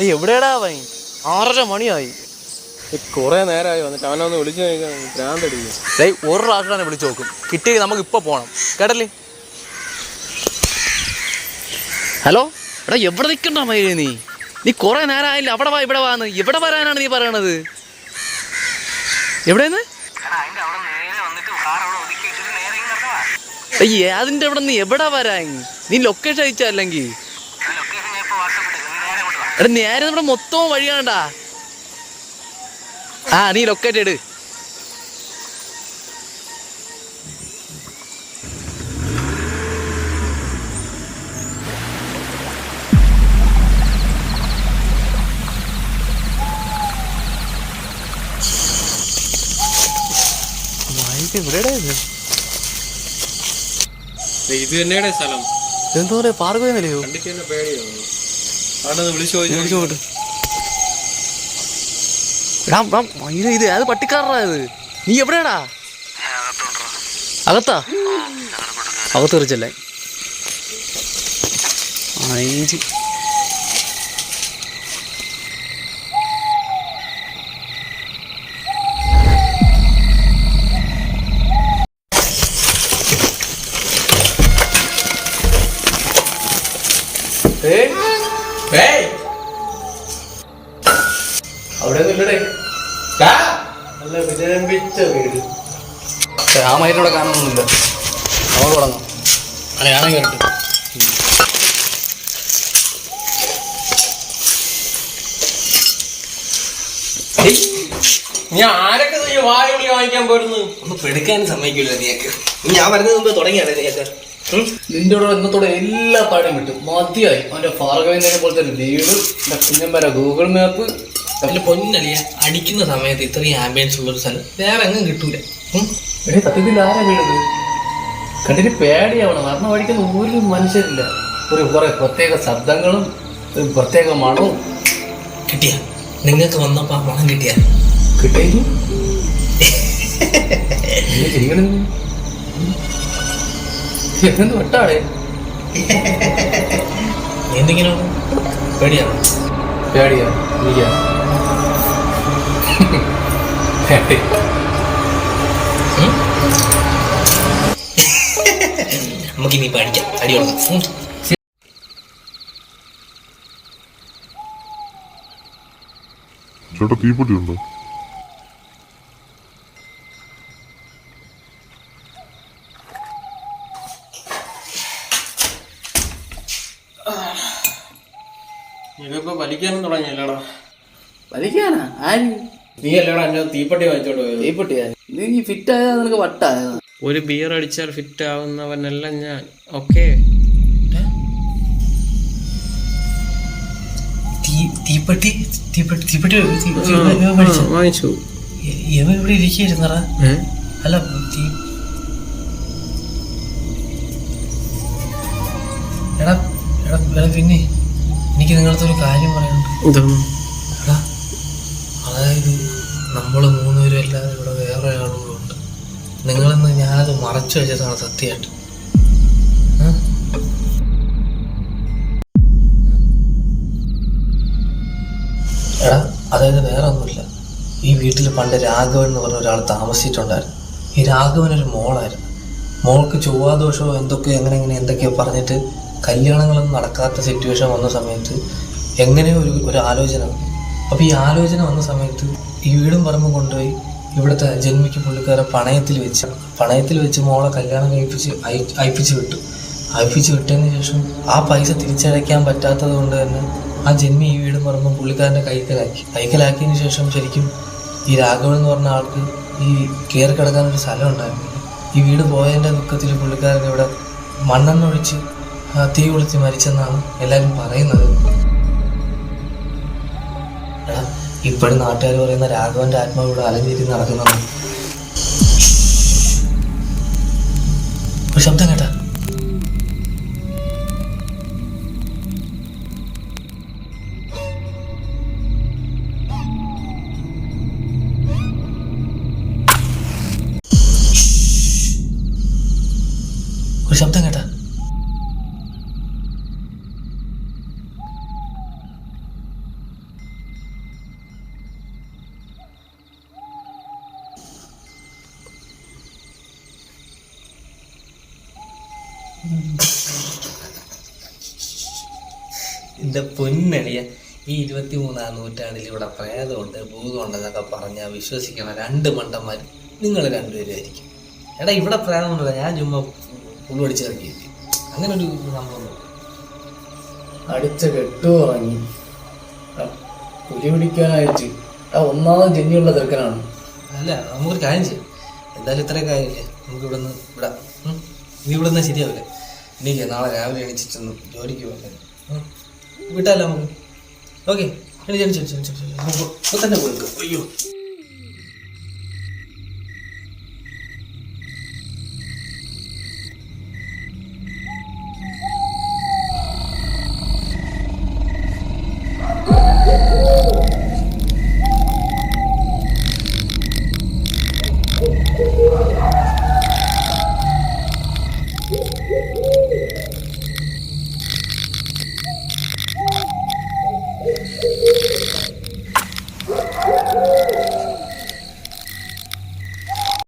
ഏയ് എവിടെയാടാ അവൻ? ആറര മണിയായി. കുറെ നേരമായി വന്നിട്ട് അവനൊന്ന് വിളിച്ചു നോക്കാൻ ഭ്രാന്തടിക്കും ഡേയ് ഒരു പ്രാവശ്യം വിളിച്ചു നോക്കും. കിട്ടി നമുക്ക് ഇപ്പൊ പോണം. കേട്ടല്ലേ? ഹലോ? എടാ എവിടെ നിൽക്കണ്ട മയിലേ നീ? നീ കൊറേ നേരമായില്ല അവിടെ വാ ഇവിടെ വാന്ന്. എവിടെ വരാനാണ് നീ പറയണത്? എവിടെന്ന്? അയ്യേ അതിന്റെ അവിടെ നീ? എവിടെ വരാൻ? നീ ലൊക്കേഷൻ അയച്ചല്ലെങ്കിൽ എടാ നേരെ നമ്മുടെ മൊത്തം വഴിയാണ്ടാ. ആ നീ ലൊക്കേറ്റ് ഇട് ഇത്? തന്നെയാണ് സ്ഥലം. എന്തോ പറയാ പാർക്കുന്നില്ലയോ കണ്ടിട്ട് തന്നെ പേടിയാണ് അവനൊന്ന് വിളിച്ചു വിളിച്ചു ചോദിച്ചു നോക്കട്ടെ. എടാ, എടാ, ഇത് അത് പട്ടിക്കാരനാ ഇത്? നീ എവിടെയാടാ? അകത്താ? അകത്ത് തെറിച്ചല്ലേ അഞ്ച് അവിടെ നല്ല വിജയമ്പിച്ച വീട്. ആ മൈരിനോടെ നമ്മൾ നമുക്ക് തുടങ്ങാം. അല്ല ഞാൻ കേട്ടു നീ ആരൊക്കെ നീ വായുള്ളി വാങ്ങിക്കാൻ പോരുന്നു? ഒന്ന് പെടുക്കാൻ സമ്മതിക്കില്ല നീയൊക്കെ. ഞാൻ വരുന്നത് മുമ്പ് തുടങ്ങിയാണ് നീയൊക്കെ? നിന്റെ കൂടെ ഇന്നത്തോടെ എല്ലാ പാടും കിട്ടും. മതിയായി. അവന്റെ ഫാർഗവിനെ പോലത്തെ ഒരു വീട് എന്റെ കുഞ്ഞമ്പര ഗൂഗിൾ മാപ്പ് അതിൽ പൊന്നലിയ അടിക്കുന്ന സമയത്ത് ഇത്രയും ആംബിയൻസ് ഉള്ള ഒരു സ്ഥലം വേറെ എങ്ങും കിട്ടൂല. എടേ സത്യത്തിൽ ആരാ വീണത്? കണ്ടിട്ട് പേടിയാവണം. മരണം വഴിക്കുന്ന ഒരു മനുഷ്യരില്ല. ഒരു കുറെ പ്രത്യേക ശബ്ദങ്ങളും ഒരു പ്രത്യേക മണവും. കിട്ടിയ. നിങ്ങൾക്ക് വന്നപ്പോ ആ മണം കിട്ടിയ? കിട്ടേക്കും എന്ത് വെട്ടാടേ എന്തെങ്കിലും പേടിയാണോ പേടിയാ. ഇരിക്കാ. പേടി ഉം? നമുക്ക് ഇനി പഠിക്കാം അടി കൊടുക്കാം. ചേട്ടാ തീപ്പൊട്ടി ഉണ്ടോ? ഇതിപ്പോ വലിക്കാനും തുടങ്ങിയല്ലേടാ. വലിക്കാനാ? ആര്? നീ അല്ലടാ എന്റെ തീപ്പെട്ടി വാങ്ങിച്ചോണ്ട് പോയത്? തീപ്പൊട്ടിയാ നീ ഫിറ്റ് ആയതാ നിനക്ക് വട്ടായ? ഒരു ബിയർ അടിച്ചാൽ ഫിറ്റ് ആവുന്നവനല്ല ഞാൻ. ഓക്കെ തീ- തീപ്പെട്ടി തീപ്പെട്ടി തീപ്പെട്ടി? വാങ്ങിച്ചു. ഇ- ഇവിടെ ഇരിക്കുകയായിരുന്നടാ. അല്ല തീ എടാ എടാ എടാ പിന്നെ എനിക്ക് നിങ്ങളുടെ ഒരു കാര്യം പറയാനുണ്ട്. അതായത് നമ്മൾ മൂന്നുപേരും അല്ലാതെ ഇവിടെ വേറെ ഒരാളും ഉണ്ട് നിങ്ങളെന്ന് ഞാനത് മറച്ചു വെച്ചതാണ് സത്യമായിട്ട്? എടാ അതായത് വേറെ ഒന്നുമില്ല ഈ വീട്ടിൽ പണ്ട് രാഘവൻ എന്ന് പറഞ്ഞ ഒരാൾ താമസിച്ചിട്ടുണ്ടായിരുന്നു. ഈ രാഘവൻ ഒരു മോളായിരുന്നു. മോൾക്ക് ചൊവ്വാദോഷമോ എന്തൊക്കെ എങ്ങനെ എങ്ങനെ എന്തൊക്കെയോ പറഞ്ഞിട്ട് കല്യാണങ്ങളൊന്നും നടക്കാത്ത സിറ്റുവേഷൻ വന്ന സമയത്ത് എങ്ങനെയോ ഒരു ഒരു ആലോചന അപ്പോൾ ഈ ആലോചന വന്ന സമയത്ത് ഈ വീടും പറമ്പും കൊണ്ടുപോയി ഇവിടുത്തെ ജന്മിക്ക് പുള്ളിക്കാരെ പണയത്തിൽ വെച്ച് പണയത്തിൽ വെച്ച് മോളെ കല്യാണം കഴിപ്പിച്ച് അയ- അയപ്പിച്ച് വിട്ടു. അയപ്പിച്ച് വിട്ടതിന് ശേഷം ആ പൈസ തിരിച്ചടയ്ക്കാൻ പറ്റാത്തത് കൊണ്ട് തന്നെ ആ ജന്മി ഈ വീടും പറമ്പും പുള്ളിക്കാരന്റെ കൈക്കലാക്കി. കൈക്കലാക്കിയതിന് ശേഷം ശരിക്കും ഈ രാഘവൻ എന്ന് പറഞ്ഞ ആൾക്ക് ഈ കയറി കിടക്കാൻ ഒരു സ്ഥലം ഉണ്ടായിരുന്നില്ല ഈ വീട് പോയതിന്റെ ദുഃഖത്തിൽ പുള്ളിക്കാരൻ ഇവിടെ മണ്ണെണ്ണൊഴിച്ച് തീ കൊളുത്തി മരിച്ചെന്നാണ് എല്ലാവരും പറയുന്നത്. ഇപ്പോഴും നാട്ടുകാർ പറയുന്ന രാഘവന്റെ ആത്മാവ് ഇവിടെ അലഞ്ഞിരി നടക്കുന്നതാണ്. ഒരു ശബ്ദം കേട്ടാ. ഒരു ശബ്ദം കേട്ടാ. എന്റെ പൊന്നണിയ ഈ ഇരുപത്തി മൂന്നാം നൂറ്റാണ്ടിൽ ഇവിടെ പ്രേതമുണ്ട് ഭൂതമുണ്ടെന്നൊക്കെ പറഞ്ഞാൽ വിശ്വസിക്കണം രണ്ട് മണ്ടന്മാർ നിങ്ങൾ രണ്ടുപേരുമായിരിക്കും എടാ ഇവിടെ പ്രേതമുണ്ടല്ലോ ഞാൻ ചുമ്മാ പുള്ളടിച്ച് ഇറക്കിയില്ലേ? അങ്ങനെ ഒരു സംഭവം അടിച്ച കെട്ടു ഉറങ്ങി പുലി പിടിക്കാനായിട്ട് ആ ഒന്നാമത് ജന്യുള്ള ചെറുക്കനാണ്. അല്ല നമുക്കൊരു കാര്യം ചെയ്യാം. എന്തായാലും ഇത്രയൊക്കെ ആയില്ലേ നമുക്ക് ഇവിടെ നിന്ന് വിടാം ഇനി ഇവിടെ നിന്നാൽ ശരിയാവില്ലേ എനിക്ക് നാളെ രാവിലെ എണീച്ചിട്ടൊന്ന് ജോലിക്ക് പോകാൻ വിട്ടാലോ നമുക്ക്? ഓക്കെ എണീച്ച് എണീച്ച് എണീച്ച് തന്നെ പോയി അയ്യോ.